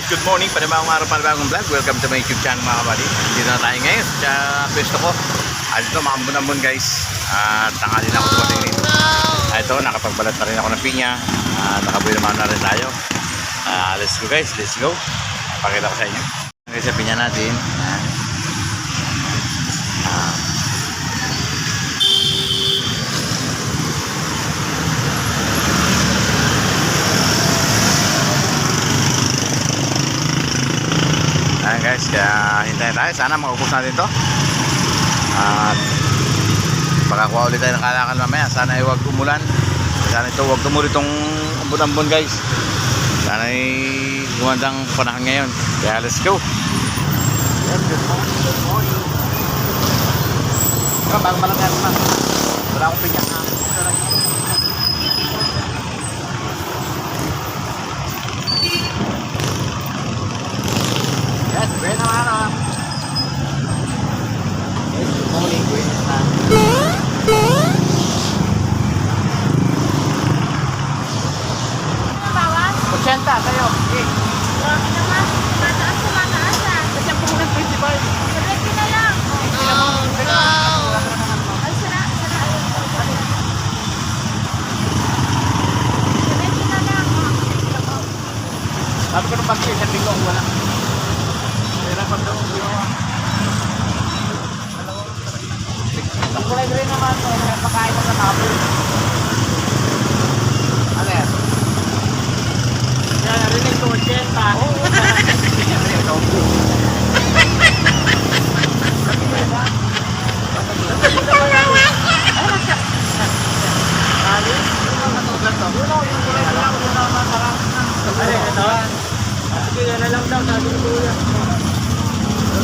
guys, good morning. Panibagong araw, panibagong vlog. Welcome to my YouTube channel mga kapatid. Dito na tayo ngayon sa pwesto ko. At ito, makambun-ambun guys. At tangali na ako dumating dito. At ito, nakapagbalat na rin ako ng pinya. At nakabuhi naman na rin tayo. Ah, let's go guys, let's go. Pakita ko sa inyo. Guys, sa pinya natin. Guys, kaya hintayin tayo. Sana maubos natin to. At makakuha ulit tayo ng kalakal mamaya. Sana ay huwag umulan. Sana ito huwag tumuloy itong ambon-ambon guys. Sana ay gumandang panahon ngayon. Kaya let's go. Bago pa lang yan, ma. Wala akong pinya. Ito lang. Yes, buena mano. Yes, good morning, buenas na. Bawas? 80 tayo. Okay. Grabe naman. Mataas na mataas na. Kasi ang pumunang 25. Sabay na lang. Oh, no. Sabi ko nung pag-ibig, sabi ko wala. Kaya pag daw ko Ang kulay rin naman, eh, pakain ng nakapul. Ano yan? Yan, narinig ko, 80. Oo. Ano ito? Sige, yan na lang daw, sabi ko kuya.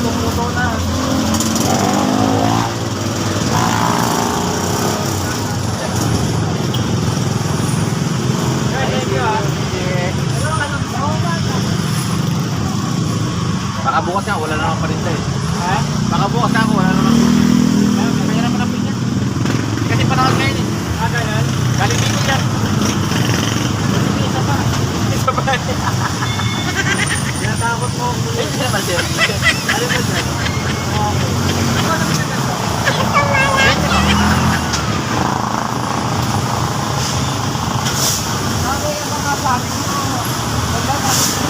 Tumuto na. Thank you ah. Baka bukas nga, wala naman pa rin tayo. Ha? Baka bukas nga, wala naman. Kaya naman ang pinya. Kasi panahon ngayon eh. Ah, ganyan? Galing dito yan. Isa pa. Isa pa. Tinatakot mo. Hindi naman sir. Ano ba dyan?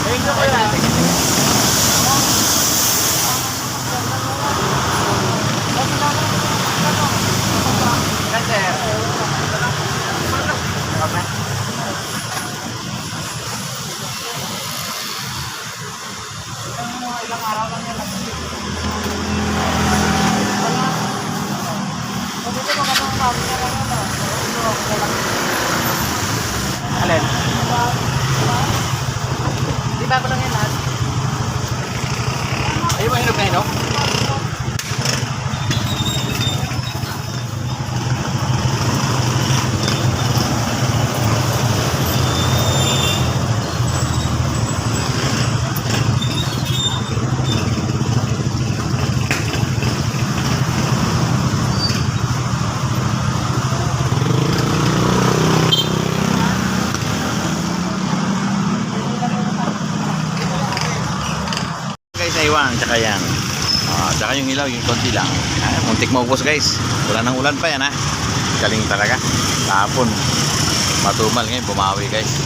Thank you kuya. Kasi, okay. Alin? Di ba ko lang yan lahat? Ayaw ba hinog na hinog? Guys na iwan tsaka yan. Ah, tsaka yung ilaw yung konti lang. Ah, muntik maubos guys. Wala nang ulan pa yan ha galing talaga. Kahapon. Matumal ngayon bumawi guys